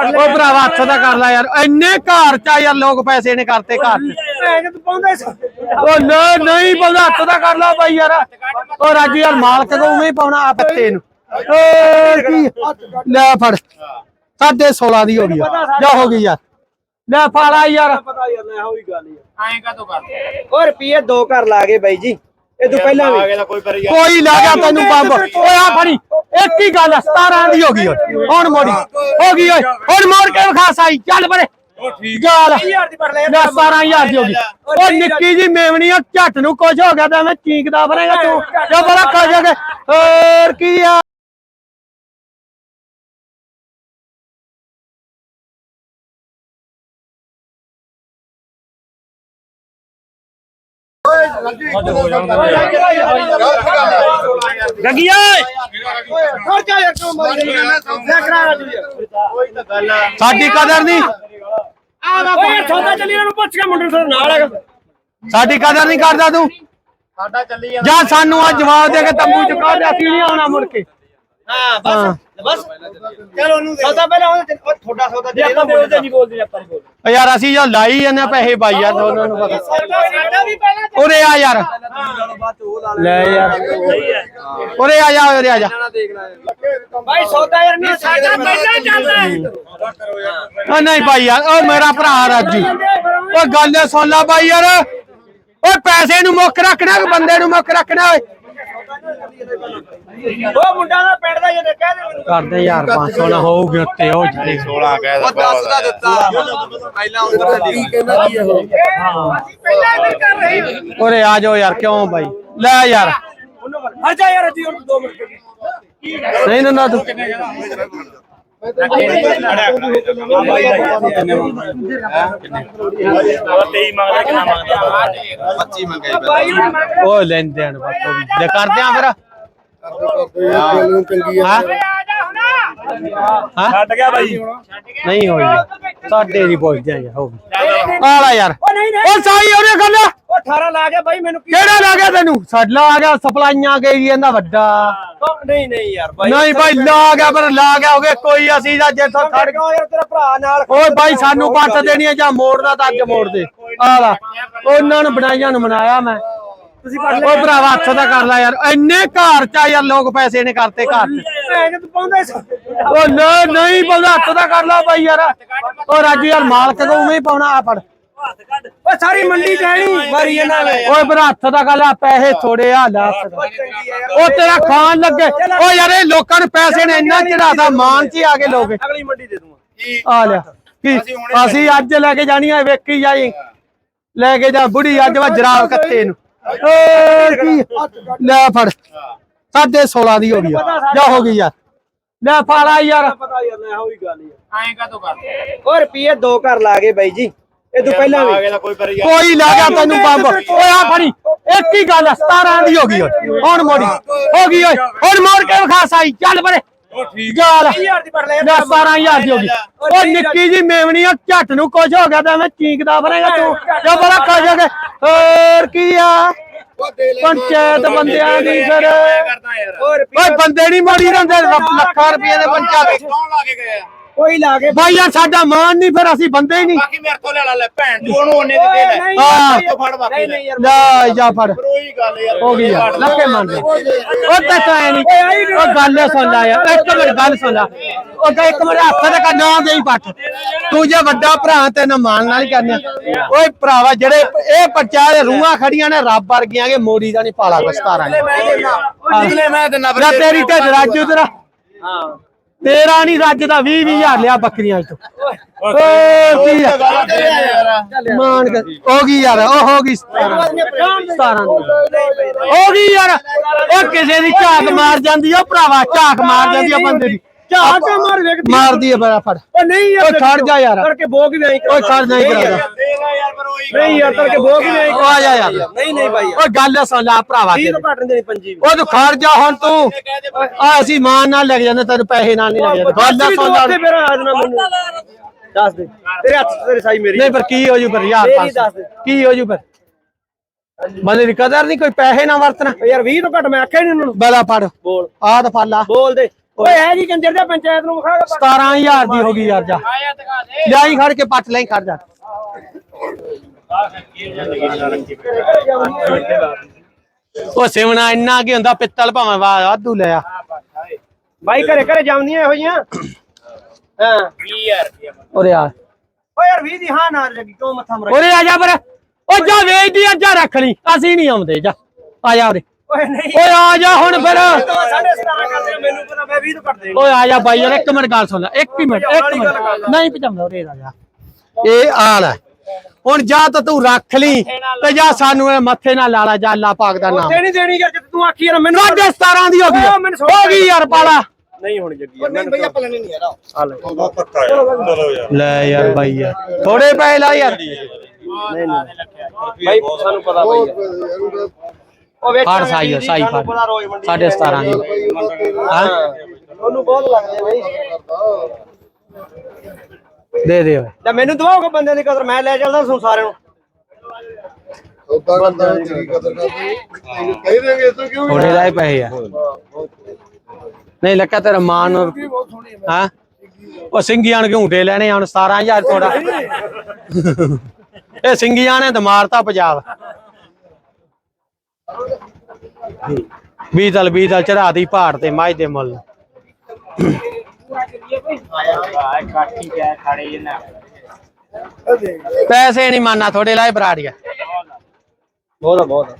ਫੜ ਲੈ। ਓਏ ਭਰਾਵਾ ਹੱਥ ਦਾ ਕਰ ਲੈ ਯਾਰ। ਇੰਨੇ ਘਰ ਚ ਆ ਯਾਰ ਲੋਕ ਪੈਸੇ ਨੇ ਕਰਤੇ ਘਰ ਚ। ਭੈਣ ਤੂੰ ਪਾਉਂਦਾ ਸੀ ਓ ਨਾ ਨਹੀਂ ਪਾਉਂਦਾ ਹੱਥ ਦਾ ਕਰ ਲਾ ਬਾਈ ਯਾਰ। ਓ ਰਾਜੂ ਯਾਰ ਮਾਲਕ ਤੋਂ ਉਵੇਂ ਹੀ ਪਾਉਣਾ ਆ ਪੱਤੇ ਨੂੰ। ਓਏ ਕੀ? ਲੈ ਫੜ। ਸਾਢੇ 16 ਦੀ ਹੋ ਗਈ ਯਾਰ। ਜਾ ਹੋ ਗਈ ਯਾਰ। ਲੈ ਫਾਲਾ ਯਾਰ। ਪਤਾ ਯਾਰ ਨਾ ਹੋਈ ਗੱਲ ਯਾਰ ਐਂ ਕਾ ਤੋ ਕਰ ਓ ਰੁਪਏ ਦੋ ਘਰ ਲਾ ਗਏ ਬਾਈ ਜੀ। ਇਹ ਤੋਂ ਪਹਿਲਾਂ ਵੀ। ਕੋਈ ਲਾ ਗਿਆ ਤੈਨੂੰ ਬੰਬ। ਓਏ ਆ ਫੜੀ। ਇੱਕ ਹੀ ਗੱਲ ਆ, 17 ਦੀ ਹੋ ਗਈ ਓਏ। ਹੁਣ ਮੋੜੀ। ਹੋ ਗਈ ਓਏ। ਹੁਣ ਮੋੜ ਕੇ ਵਿਖਾ ਸਾਈ। ਚੱਲ ਪਰੇ। ਚੱਲ ਹਜ਼ਾਰ ਦੀ ਫੜ ਲੈ ਲੈ 17000 ਦੀ ਹੋ ਗਈ। ਓ ਨਿੱਕੀ ਜੀ ਮੇਵਣੀ ਆ ਝੱਟ ਨੂੰ ਕੁਝ ਹੋ ਗਿਆ ਤਾਂ ਐਵੇਂ ਚੀਕਦਾ ਫਰੇਗਾ ਤੂੰ। ਜੋ ਬੜਾ ਕੁਝ ਹੋ ਗਿਆ। ਹੋਰ ਕੀ ਆ? ਮਾਰੀ ਸਾਡੀ ਕਦਰ ਨਹੀਂ। ਓਏ ਸੌਦਾ ਚੱਲੀ ਇਹਨੂੰ ਪੁੱਛ ਕੇ ਮੁੰਡੇ ਨੂੰ ਨਾਲ ਹੈਗਾ। ਸਾਡੀ ਕਦਰ ਨਹੀਂ ਕਰਦਾ ਤੂੰ। ਸਾਡਾ ਚੱਲੀ ਜਾਂ ਸਾਨੂੰ ਆ ਜਵਾਬ ਦੇ ਕੇ ਤੰਬੂ ਚੁਕਾ ਦੇ ਅਸੀਂ ਨਹੀਂ ਆਉਣਾ ਮੁੜ ਕੇ। ਹਾਂ ਹਾਂ। ਬਸ। ਚਲ ਉਹਨੂੰ ਸੌਦਾ ਪਹਿਲਾਂ ਉਹਦੇ ਉਹ ਤੁਹਾਡਾ ਸੌਦਾ ਦੇ ਆਪਾਂ ਬੋਲਦੇ ਨਹੀਂ ਬੋਲਦੇ ਆਪਾਂ ਨਹੀਂ ਓ ਯਾਰ ਅਸੀਂ ਜੋ ਲਾਈ ਜਾਂਦੇ ਆ ਪੈਸੇ ਬਾਈ ਯਾਰ ਦੋਨਾਂ ਨੂੰ ਪਤਾ। ਸਾਡਾ ਵੀ ਪਹਿਲਾਂ ਉਰੇ ਆ ਯਾਰ। ਲੈ ਯਾਰ ਉਰੇ ਆ ਜਾ ਉਰੇ ਆ ਜਾ। ਭਾਈ ਸੌਦਾ ਯਾਰ ਨਹੀਂ ਸਾਡਾ ਪਹਿਲਾਂ ਚੱਲਦਾ ਓ ਨਹੀਂ ਭਾਈ ਯਾਰ ਓ ਮੇਰਾ ਭਰਾ ਰਾਜੂ। ਓ ਗੱਲ ਸੁਣ ਲੈ ਭਾਈ ਯਾਰ। ਓ ਪੈਸੇ ਨੂੰ ਮੁੱਖ ਰੱਖਣਾ ਕਿ ਬੰਦੇ ਨੂੰ ਮੁੱਖ ਰੱਖਣਾ ਓਏ। ਉਹ ਮੁੰਡਾ ਦਾ ਪਿੰਡ ਦਾ ਜਿਹਨੇ ਕਹਿ ਦੇ ਮੈਨੂੰ। ਕਰਦੇ ਯਾਰ 500 ਨਾ ਹੋਊਗੀ ਉੱਤੇ ਉਹ ਜਿੱਤੇ। 16 ਕਹਿ ਦਾ ਦੱਸ ਦਾ ਦਿੱਤਾ। ਪਹਿਲਾਂ ਉਧਰ ਦੀ ਪਹਿਲਾਂ ਇਧਰ ਕਰ ਰਹੀ ਹਾਂ। ਉਰੇ ਆ ਜਾਓ ਯਾਰ ਕਿਉਂ ਭਾਈ ਲੈ ਯਾਰ। ਹਟ ਜਾ ਯਾਰ ਜੀ ਹੁਣ 2 ਮਿੰਟ ਨਹੀਂ ਨਾ ਤੂੰ ਤੇਈ ਮੰਗਦਾ ਕਿੰਨਾ ਮੰਗਦਾ 25 ਮੰਗੇ ਪਹਿਲਾਂ ਉਹ ਲੈਂਦੇ ਹਨ ਲੈ ਕਰਦੇ ਆ ਫਿਰ। ਹਾਂ। ਹਾਂ। ਛੱਡ ਗਿਆ ਬਾਈ। ਨਹੀਂ ਹੋਈ ਸਾਡੇ ਨਹੀਂ ਪਹੁੰਚਦੇ ਯਾਰ ਹੋ ਆਲਾ ਯਾਰ। ਉਹ ਨਹੀਂ ਨਹੀਂ। ਉਹ ਸਾਈ ਉਹਨੇ ਗੱਲ। ਉਹ 18 ਲਾ ਗਿਆ ਬਾਈ ਮੈਨੂੰ ਕਿਹੜਾ ਲਾ ਗਿਆ ਤੈਨੂੰ? ਸਾਡਾ ਆ ਗਿਆ ਸਪਲਾਈਆਂ ਗਈ ਇਹਦਾ ਵੱਡਾ। ਨਹੀਂ ਨਹੀਂ ਯਾਰ ਬਾਈ। ਨਹੀਂ ਭਾਈ ਲਾ ਗਿਆ ਪਰ ਲਾ ਗਿਆ ਹੋਗੇ ਕੋਈ ਅਸੀਂ ਦਾ ਜਿੱਥੋਂ ਖੜ ਯਾਰ ਤੇਰਾ ਭਰਾ ਨਾਲ ਓਏ ਭਾਈ ਸਾਨੂੰ ਪੱਟ ਦੇਣੀ ਜਾਂ ਮੋੜਦਾ ਤਾਂ ਅੱਜ ਮੋੜ ਦੇ ਆਲਾ ਉਹਨਾਂ ਨੂੰ ਬਣਾਈਆਂ ਨੂੰ ਮਨਾਇਆ ਮੈਂ। ਤੁਸੀਂ ਪੜ ਓਏ ਭਰਾਵਾ ਹੱਥ ਦਾ ਕਰ ਲੈ ਯਾਰ। ਇੰਨੇ ਘਰ ਚ ਆ ਯਾਰ ਲੋਕ ਪੈਸੇ ਨੇ ਕਰਤੇ ਘਰ ਚ। ਭੈਣ ਤੂੰ ਪਾਉਂਦਾ ਸੀ ਓ ਨਾ ਨਹੀਂ ਪਾਉਂਦਾ ਹੱਥ ਦਾ ਕਰ ਲਾ ਬਾਈ ਯਾਰ। ਓ ਰਾਜੂ ਯਾਰ ਮਾਲਕ ਤੋਂ ਉਵੇਂ ਹੀ ਪਾਉਣਾ ਆ ਫੜ। ਓ ਸਾਰੀ ਮੰਡੀ ਜਾਣੀ। ਮਾਰੀ ਇਹਨਾਂ ਨੇ। ਓਏ ਭਰਾ ਹੱਥ ਦਾ ਕਰ ਲੈ ਪੈਸੇ ਥੋੜੇ ਆ ਲੈ। ਉਹ ਤੇਰਾ ਖਾਣ ਲੱਗੇ। ਓ ਯਾਰ ਇਹ ਲੋਕਾਂ ਨੂੰ ਪੈਸੇ ਨੇ ਇੰਨਾ ਚੜਾਦਾ ਮਾਨ ਚ ਹੀ ਆ ਗਏ ਲੋਕ। ਅਗਲੀ ਮੰਡੀ ਦੇ ਦੂੰਗਾ। ਆ ਲਿਆ। ਕੀ? ਅਸੀਂ ਅੱਜ ਲੈ ਕੇ ਜਾਣੀ ਆ ਵੇਖੀ ਜਾਈ। ਲੈ ਕੇ ਜਾ ਬੁੜੀ ਅੱਜ ਵਾ ਜਰਾਬ ਕੱਤੇ ਨੂੰ। ਕੀ? ਲੈ ਫੜ। ਸਾਢੇ 16 ਦੀ ਹੋ ਗਈ ਯਾਰ। ਜਾ ਹੋ ਗਈ ਯਾਰ ਲੈ ਫਾਲਾ ਯਾਰ। ਪਤਾ ਯਾਰ ਨਾ ਹੋਈ ਗੱਲ ਯਾਰ। ਐਂ ਕਾ ਤੋ ਕਰ? ਓ ਰੁਪਏ ਦੋ ਘਰ ਲਾ ਗਏ ਬਾਈ ਜੀ। ਇਹ ਤੋਂ ਪਹਿਲਾਂ ਵੀ। ਕੋਈ ਲਾ ਗਿਆ ਤੈਨੂੰ ਬੰਬ। ਓਏ ਆ ਫੜੀ। ਇੱਕ ਹੀ ਗੱਲ ਆ, 17 ਦੀ ਹੋ ਗਈ ਓਏ। ਹੁਣ ਮੋੜੀ। ਹੋ ਗਈ ਓਏ। ਹੁਣ ਮੋੜ ਕੇ ਵਿਖਾ ਸਾਈ। ਚੱਲ ਪਰੇ। ਚੱਲ ਹਜ਼ਾਰ ਦੀ ਫੜ ਲੈ ਲੈ 17000 ਦੀ ਹੋ ਗਈ। ਓ ਨਿੱਕੀ ਜੀ ਮੇਵਣੀ ਆ ਝੱਟ ਨੂੰ ਕੁਝ ਹੋ ਗਿਆ ਤਾਂ ਐਵੇਂ ਚੀਕਦਾ ਫਰੇਗਾ ਤੂੰ। ਜੋ ਬੜਾ ਕੁਝ ਹੋ ਗਿਆ ਹੋਰ ਕੀ ਆ? ਪੰਚਾਇਤ ਬੰਦਿਆਂ ਦੀ ਫਿਰ। ਓਏ ਬੰਦੇ ਨਹੀਂ ਮੋੜੀ ਰਹਿੰਦੇ ਲੱਖਾਂ ਰੁਪਏ ਦੇ ਪੰਚਾਇਤ। ਕੌਣ ਲਾ ਕੇ ਗਏ ਆ ਕੋਈ ਲਾ ਕੇ ਬਾਈ ਯਾਰ ਸਾਡਾ ਮਾਨ ਨਹੀਂ ਫਿਰ ਅਸੀਂ ਬੰਦੇ ਹੀ ਨਹੀਂ। ਬਾਕੀ ਮੇਰੇ ਤੋਂ ਲੈ ਲਾ ਭੈਣ ਤੂੰ ਉਹਨੂੰ ਉਹਨੇ ਦੀ ਦੇ ਲੈ। ਹਾਂ। ਤੂੰ ਫੜ ਬਾਕੀ ਨਹੀਂ ਲੈ। ਨਹੀਂ ਯਾਰ ਲੈ ਜਾ ਫੜ। ਕੋਈ ਗੱਲ ਯਾਰ ਹੋ ਗਈ ਯਾਰ ਲੱਕੇ ਮੰਨ ਲੈ ਉਹ ਤਾਂ ਕਾਇ ਨਹੀਂ। ਉਹ ਗੱਲ ਸੁਣ ਲੈ ਯਾਰ ਇੱਕ ਮਿੰਟ ਗੱਲ ਸੁਣ ਲੈ। ਉਹ ਤਾਂ ਇੱਕ ਮਿੰਟ ਹੱਥ ਤੇ ਨਾ ਦੇਈ ਪੱਟ। ਤੂੰ ਜੇ ਵੱਡਾ ਭਰਾ ਤੈਨੂੰ ਮਾਨ ਨਾਲ ਹੀ ਕਰਨਿਆ ਓਏ ਭਰਾਵਾ ਜਿਹੜੇ ਇਹ ਪਰਚਾ ਦੇ ਰੂਹਾਂ ਖੜੀਆਂ ਨੇ ਰੱਬ ਵਰਗੀਆਂ ਕੇ ਮੋੜੀ ਦਾ ਨਹੀਂ ਪਾਲਾ ਕਸਤਾਰਾ ਮੈਂ ਤੇ ਨਾ ਨਾ ਤੇਰੀ ਢਿੱਡ ਰਾਜੂ ਤੇਰਾ। ਹਾਂ। ਤੇਰਾ ਨਹੀਂ ਰੱਜ ਦਾ 20 20000 ਲਿਆ ਬੱਕਰੀਆਂ ਤੋਂ ਓਏ ਕੀ ਆ? ਮਾਨ ਕੇ ਹੋ ਗਈ ਯਾਰ, ਉਹ ਹੋ ਗਈ 17 17 ਹੋ ਗਈ ਯਾਰ ਉਹ ਕਿਸੇ ਦੀ ਝਾਕ ਮਾਰ ਜਾਂਦੀ ਆ ਭਰਾਵਾ ਝਾਕ ਮਾਰ ਜਾਂਦੀ ਆ ਬੰਦੇ ਦੀ। ਮਾਰ ਵੇਖ ਮਾਰਦੀ ਆ ਬੜਾ ਫੜ। ਓ ਨਹੀਂ ਯਾਰ ਓਏ ਖੜ ਜਾ ਯਾਰ। ਕਰਕੇ ਬੋਗ ਵੀ ਨਹੀਂ ਓਏ ਖੜ ਨਹੀਂ ਕਰਾਦਾ ਦੇਗਾ ਯਾਰ ਪਰ ਉਹੀ ਨਹੀਂ ਯਾਰ ਕਰਕੇ ਬੋਗ ਵੀ ਨਹੀਂ ਓ ਆ ਜਾ ਯਾਰ। ਨਹੀਂ ਨਹੀਂ ਭਾਈ ਓਏ ਗੱਲ ਸੁਣ ਲੈ ਭਰਾਵਾ 20 ਤੇਰੀ। ਤੋਂ ਘੱਟ ਨਹੀਂ ਦੇਣੀ ਪੰਜੀ ਵੀ। ਉਹ ਤੂੰ ਖੜ ਜਾ ਹੁਣ ਤੂੰ। ਆ ਅਸੀਂ ਮਾਨ ਨਾਲ ਲੱਗ ਜਾਂਦੇ ਤੈਨੂੰ ਪੈਸੇ ਨਾਲ ਨਹੀਂ ਲੱਗ ਜਾਂਦੇ। ਗੱਲ ਸੁਣ ਲੈ। ਫਿਰ ਆਜਣਾ ਮੈਨੂੰ। ਦੱਸ ਦੇ। ਤੇਰੇ ਹੱਥ 'ਚ ਤੇਰੀ ਸਾਈ ਮੇਰੀ ਨਹੀਂ ਪਰ ਕੀ ਹੋ ਜੂ ਪਰ ਯਾਰ ਨਹੀਂ ਦੱਸ ਦੇ। ਕੀ ਹੋ ਜੂ ਪਰ ਬੰਦੇ ਦੀ ਕਦਰ ਨਹੀਂ ਕੋਈ ਪੈਸੇ ਨਾ ਵਰਤਣਾ। ਓ ਯਾਰ 20 ਤੋਂ ਘੱਟ ਮੈਂ ਆਖਿਆ ਨਹੀਂ ਉਹਨਾਂ। ਨੂੰ ਬਲਾ ਫੜ। ਬੋਲ। ਆਹ ਤਾਂ ਫੜ ਲਾ। ਬੋਲ ਦੇ। ਓਏ ਹੈ ਕੀ ਕੰਜਰ ਦਾ ਪੰਚਾਇਤ ਨੂੰ ਵਿਖਾ 17000 ਦੀ ਹੋ ਗਈ ਯਾਰ ਜਾ। ਲਿਆਈ ਖੜ ਕੇ ਪੱਟ ਲੈ ਖੜ ਜਾ। ਉਹ ਸਿਵਣਾ ਇੰਨਾ ਕੀ ਹੁੰਦਾ ਪਿੱਤਲ ਭਾਵੇਂ ਵਾ- ਵਾਧੂ ਲਿਆ ਬਾਈ ਘਰੇ ਘਰੇ ਜਾਉਂਦੀਆਂ ਇਹੋ ਜੀਆਂ ਹਾਂ। ਉਰੇ ਆ। ਓਏ ਯਾਰ 20 ਦੀ ਹਾਂ ਨਾਲ ਲੱਗੀ ਕਿਉਂ ਮੱਥਾ ਮਰਾ ਉਰੇ ਆ ਜਾ ਪਰ ਉਹ ਜਾ ਵੇਚਦੀ ਆ ਜਾ ਰੱਖ ਲਈ। ਅਸੀਂ ਨਹੀਂ ਆਉਂਦੇ ਜਾ। ਆ ਜਾ ਉਰੇ। ਓਏ ਨਹੀਂ। ਓਏ ਆ ਜਾ ਹੁਣ ਫਿਰ। ਸਾਢੇ 17 ਕਰਦੇ ਆ, ਮੈਨੂੰ ਪਤਾ ਮੈਂ 20 ਤੋਂ ਕੱਟ ਦੇਣੀ ਓਏ ਆ ਜਾ ਬਾਈ ਯਾਰ ਇੱਕ ਮਿੰਟ ਗੱਲ ਸੁਣ ਲੈ ਇੱਕ ਹੀ ਮਿੰਟ ਇੱਕ ਮਿੰਟ। ਨਹੀਂ ਪਚਾਉਂਦਾ ਉਰੇ ਆ ਜਾ। ਇਹ ਆਲ ਹੈ। ਹੁਣ ਜਾ ਤਾਂ ਤੂੰ ਰੱਖ ਲਈ ਤੇ ਜਾ ਸਾਨੂੰ ਇਹ ਮੱਥੇ ਨਾਲ ਲਾਲਾ ਜਾ ਅੱਲਾ ਪਾਕ ਦਾ ਨਾਮ। ਤੇ ਨਹੀਂ ਦੇਣੀ ਯਾਰ ਜੇ ਤੂੰ ਆਖੀ ਯਾਰ ਮੈਨੂੰ ਸਾਢੇ 17 ਦੀ ਹੋ ਗਈ। ਹੋ ਗਈ ਯਾਰ ਪਾਲਾ। ਨਹੀਂ ਹੁਣ ਜੱਗੀ ਨਹੀਂ ਭਈਆ ਪਤਾ। ਨਹੀਂ ਯਾਰ ਲੈ। ਯਾਰ। ਬਾਈ ਯਾਰ ਥੋੜੇ ਪੈਸੇ ਲਾ ਯਾਰ। ਬਾਈ ਸਾਨੂੰ ਪਤਾ ਬਾਈ ਉਹ ਵੇਚ ਫੜ ਸਾਈ ਆ, ਸਾਈ ਫੜ। ਸਾਢੇ 17 ਦੀ। ਹਾਂ। ਉਹਨੂੰ ਬਹੁਤ ਲੱਗਦੇ ਬਾਈ। ਦੇ ਦੇ ਓਏ। ਤੇ ਮੈਨੂੰ ਦਵਾਓਗੇ ਬੰਦੇ ਦੀ ਕਦਰ ਮੈਂ ਲੈ ਚੱਲਦਾ ਸੁਣ ਸਾਰਿਆਂ ਨੂੰ। ਉਦਾਂ ਕਰਦਾ ਤੇਰੀ ਕਦਰ ਕਰਦੇ ਕਹਿ ਦੇਗੇ ਤੂੰ ਕਿਉਂ ਥੋੜੇ ਲਾਏ ਪੈਸੇ ਆ। ਨਹੀਂ ਲੱਗਾ ਤੇਰਾ ਮਾਂ ਨੂੰ ਹਾਂ? ਉਹ ਸਿੰਘੀਆਂ ਨੇ ਝੂਟੇ ਲੈਣੇ ਹੁਣ 17000 ਥੋੜਾ ਇਹ ਸਿੰਘੀਆਂ ਨੇ ਤੇ ਮਾਰਤਾ ਪੰਜਾਬ। ਬੀਦਲ ਬੀਦਲ ਚੜਾਤੀ ਪਹਾੜ ਤੇ ਮਾਝ ਦੇ ਮੁੱਲ। ਪੈਸੇ ਨਹੀਂ ਮੰਨਣਾ ਥੋੜੇ ਲਾਏ ਬਰਾੜੀਆ। ਬਹੁਤ ਆ ਬਹੁਤ ਆ।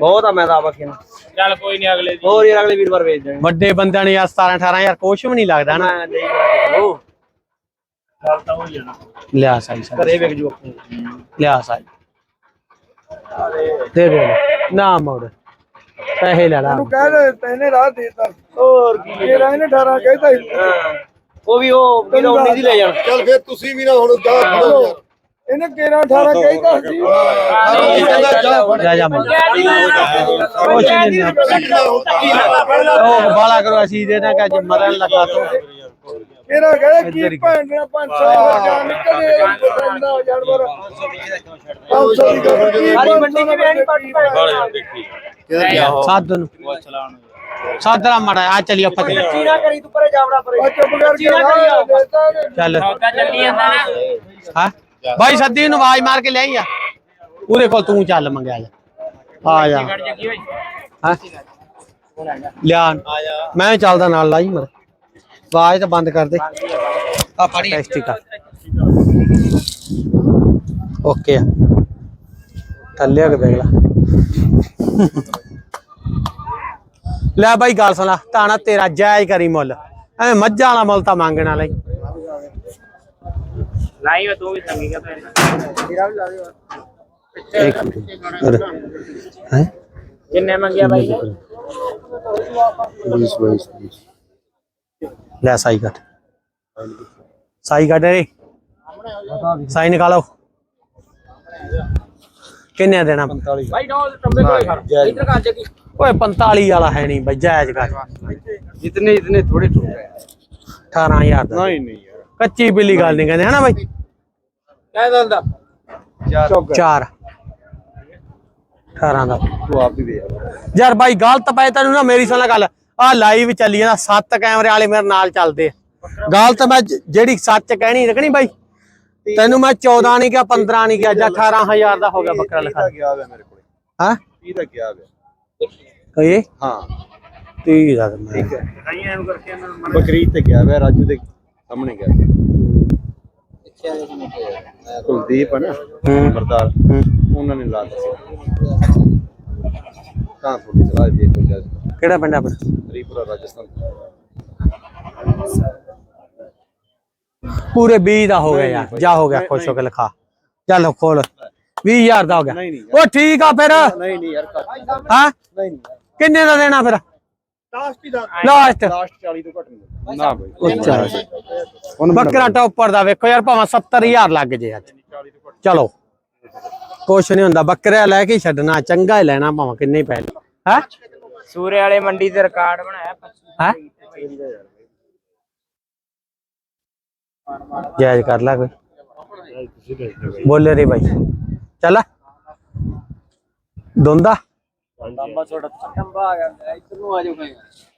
ਬਹੁਤ ਆ ਮੈਂ ਤਾਂ ਆਵਾ ਕਿਨ ਚੱਲ ਕੋਈ ਨਹੀਂ ਅਗਲੇ ਦੀ। ਹੋਰ ਯਾਰ ਅਗਲੇ ਵੀਰਵਾਰ ਵੇਚ ਦੇਣੇ। ਵੱਡੇ ਬੰਦਿਆਂ ਨੇ ਯਾਰ 17 18000 ਕੁਛ ਵੀ ਨਹੀਂ ਲੱਗਦਾ ਨਾ। ਮੈਂ ਨਹੀਂ ਉਹ ਲਿਆ ਸਾਈ ਸਾਈ। ਘਰੇ ਵੇਚ ਜੂ ਲਿਆ ਸਾਈ। ਦੇ ਦੇ। ਨਾ ਮੋੜ। ਪੈਸੇ ਲੈ ਲਾ। ਕਹਿ ਦੇ ਤੈਨੇ ਰਾਹ ਦੇਤਾ। ਹੋਰ ਕੀ ਇਹ ਇਹਨੇ 18 ਕਹਿਤਾ ਸੀ। ਹਾਂ। ਉਹ ਵੀ ਉਹ ਵੀਰੋ 19 ਦੀ ਲੈ ਜਾਣ। ਚੱਲ ਫੇਰ ਤੁਸੀਂ ਵੀ ਨਾ ਹੁਣ ਜਾ ਫੜੋ ਯਾਰ। ਇਹਨੇ 13 18 ਕਹਿਤਾ ਸੀ। ਕਹਿੰਦਾ ਜਾ ਫੜ ਲੈ ਜਾ ਮੋੜ ਕੁਛ ਨਹੀਂ ਉਹ ਬਾਲਾ ਕਰੋ ਅਸੀਂ ਦੇ ਨਾ ਕਿ ਮਰਨ ਲੱਗਾ ਤੋ। ਇਹਦਾ ਕਹੇ ਕੀ ਭੈਣ ਨੇ 500 ਹਜ਼ਾਰ ਨਿਕਲੇ ਬੰਦਾ ਜਾਨਵਰ। 500 ਦੀ ਗੱਲ ਕੀ ਸਾਰੀ ਮੰਡੀ ਪੱਟ ਸਾਧ ਨੂੰ। ਸਾਧਰਾ ਮੜਾ ਆ ਚਲੀ ਆਪਾਂ ਤੇ ਚੀਨਾ ਕਰੀ ਤੂੰ ਪਰੇ ਜਾਵੜਾ ਪਰੇ। ਚੁੱਪ ਕਰਕੇ ਰਾਹ ਦੇਤਾ ਨੇ ਚੱਲ। ਚੱਲੀ ਜਾਂਦਾ ਨਾ। ਹਾਂ? ਬਾਈ ਸੱਦੀ ਨੂੰ ਆਵਾਜ਼ ਮਾਰ ਕੇ ਲਿਆਈ ਆ। ਉਹਦੇ ਕੋਲ ਤੂੰ ਚੱਲ ਮੰਗਿਆ ਜਾ। ਆ ਜਾ। ਹਾਂ? ਲਿਆ। ਮੈਂ ਚੱਲਦਾ ਨਾਲ ਲਾਈ ਮਰ। ਆਵਾਜ਼ ਤਾਂ ਬੰਦ ਕਰ ਦੇ। ਆ ਫੜੀ ਟੈਸਟੀ ਕਰ। ਓਕੇ ਆ। ਥੱਲੇ ਆ ਕੇ ਦੇਖ ਲਾ। ਲੈ ਬਾਈ ਗੱਲ ਸੁਣਾ ਤਾਣਾ ਤੇਰਾ ਜਾਇਜ਼ ਕਰੀ ਮੁੱਲ। ਐਵੇਂ ਮੱਝਾਂ ਵਾਲਾ ਮੁੱਲ ਤਾਂ ਮੰਗਣਾ ਲਈ ਲਾਈ ਓ ਤੂੰ ਵੀ ਤੰਗੀ ਕਰ ਇੱਕ ਹੈ? ਕਿੰਨੇ ਮੰਗਿਆ ਬਾਈ? ਨੇ ਲੈ ਸਾਈ ਕੱਟ। ਸਾਈ ਕੱਟ ਰੇ। ਸਾਈ ਨਿਕਾਲੋ। ਕਿੰਨੇ ਦੇਣਾ? ਭਾਈ ਡੋਲ ਟੰਬੇ ਕੋਲੇ ਖੜ ਇੱਧਰ ਕਰ ਜੱਗੀ ਓਏ 45 ਵਾਲਾ ਹੈ ਨਹੀਂ ਬਈ ਜਾਇਜ਼ ਕਰ ਜਿਤਨੇ ਇਤਨੇ ਥੋੜੇ ਟੁੱਟ ਗਏ। 18000 ਦਾ। ਨਹੀਂ ਨਹੀਂ ਯਾਰ। ਕੱਚੀ ਬਿੱਲੀ ਗੱਲ ਨਹੀਂ ਕਹਿੰਦੇ ਹਨਾ ਬਾਈ? ਕਹਿ ਦਿੰਦਾ। ਚਾਰ। 18 ਦਾ। ਤੂੰ ਆਪ ਹੀ ਦੇ ਯਾਰ ਬਾਈ ਗਲਤ ਪਏ ਤੈਨੂੰ ਨਾ ਮੇਰੀ ਸੁਣ ਗੱਲ। ਆ ਲਾਈਵ ਚੱਲੀ ਜਾਂਦਾ ਸੱਤ ਕੈਮਰੇ ਵਾਲੇ ਮੇਰੇ ਨਾਲ ਚੱਲਦੇ ਗਲਤ ਮੈਂ ਜ- ਜਿਹੜੀ ਸੱਚ ਕਹਿਣੀ ਰੱਖਣੀ ਬਾਈ। ਤੈਨੂੰ ਮੈਂ 14 ਨਹੀਂ ਕਿਹਾ 15 ਨਹੀਂ ਕਿਹਾ ਜਾਂ 18000 ਦਾ ਹੋ ਗਿਆ ਬੱਕਰਾ ਲਿਖਾ ਗਿਆ ਹੋਇਆ ਮੇਰੇ ਕੋਲੇ? ਹਾਂ? 30 ਦਾ ਗਿਆ ਹੋਇਆ ਕਹੇ ਹਾਂ। 30 ਦਾ ਮੈਂ ਠੀਕ ਹੈ। ਬਕਰੀਦ ਤੇ ਗਿਆ ਹੋਇਆ ਰਾਜੂ ਦੇ ਸਾਹਮਣੇ ਗਿਆ ਕੁਲਦੀਪ ਹੈ। ਨਾ। ਬਰਦਾਰ। ਉਹਨਾਂ ਨੇ ਲਾ ਦਿੱਤਾ। ਤਾਂ ਥੋੜੀ ਸਲਾਹ ਦੇ ਕੋਈ ਜਾ ਕਿਹੜਾ ਪਿੰਡ ਆਪਣਾ? ਹਰੀਪੁਰਾ ਰਾਜਸਥਾਨ। ਪੂਰੇ 20 ਦਾ ਹੋ ਗਿਆ ਯਾਰ ਜਾ ਹੋ ਗਿਆ ਖੁਸ਼ ਹੋ ਕੇ ਲਿਖਾ। ਚੱਲ ਖੋਲ 20000 ਦਾ ਹੋ ਗਿਆ। ਨਹੀਂ, ਨਹੀਂ ਉਹ ਠੀਕ ਆ ਫਿਰ। ਨਹੀਂ ਨਹੀਂ ਯਾਰ ਹਾਂ? ਨਹੀਂ ਨਹੀਂ ਕਿੰਨੇ ਦਾ ਦੇਣਾ ਫਿਰ? ਲਾਸਟ ਹੀ ਦਾ। ਲਾਸਟ ਲਾਸਟ 40 ਤੋਂ ਘੱਟ ਨਹੀਂ ਨਾ ਬਈ। ਅੱਛਾ ਬੱਕਰਾ ਟੌਪਰ ਦਾ ਵੇਖੋ ਯਾਰ ਭਾਵੇਂ 70000 ਲੱਗ ਜੇ ਅੱਜ। ਚਲੋ ਕੁਛ ਨਹੀਂ ਹੁੰਦਾ ਬੱਕਰਾ ਲੈ ਕੇ ਛੱਡਣਾ ਚੰਗਾ ਹੀ ਲੈਣਾ ਭਾਵੇਂ ਕਿੰਨੇ ਪੈ ਹੈ? ਸੂਰੇ ਵਾਲੇ ਮੰਡੀ ਤੇ ਰਿਕਾਰਡ ਬਣਾਇਆ। 25 ਹੈ ਜਾਇਜ਼ ਕਰ ਲੈ ਕੋਈ। ਬੋਲੇ ਰੇ ਭਾਈ ਚੱਲ ਦੁੰਦਾ ਲੰਬਾ ਛੋਟਾ ਲੰਬਾ ਆ। ਗਿਆ ਇੱਧਰ ਨੂੰ ਆ ਜਾਓ ਕੋਈ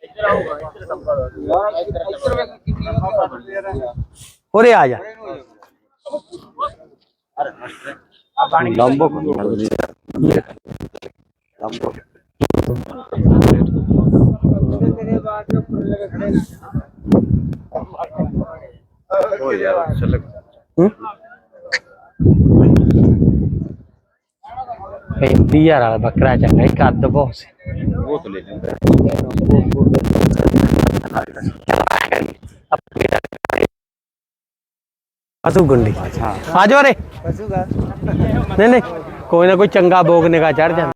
ਇੱਧਰ ਆਊਗਾ ਇੱਧਰ ਲੰਬਾ ਇੱਧਰ ਵੇਖ ਕਿੰਨੀ ਉਰੇ ਆ ਜਾ। ਲੰਬੋ ਪੈਂਤੀ ਹਜ਼ਾਰ ਵਾਲਾ ਬੱਕਰਾ ਚੰਗਾ ਹੀ ਕੱਦ ਬਹੁਤ ਸੀ। ਅਸੂ ਗੁੰਡੀ। ਆ ਜਾ ਰੇ। ਨਹੀਂ ਨਹੀਂ ਕੋਈ ਨਾ ਕੋਈ ਚੰਗਾ ਬੋਗ ਨਿਗਾ ਚੜ ਜਾਂਦਾ।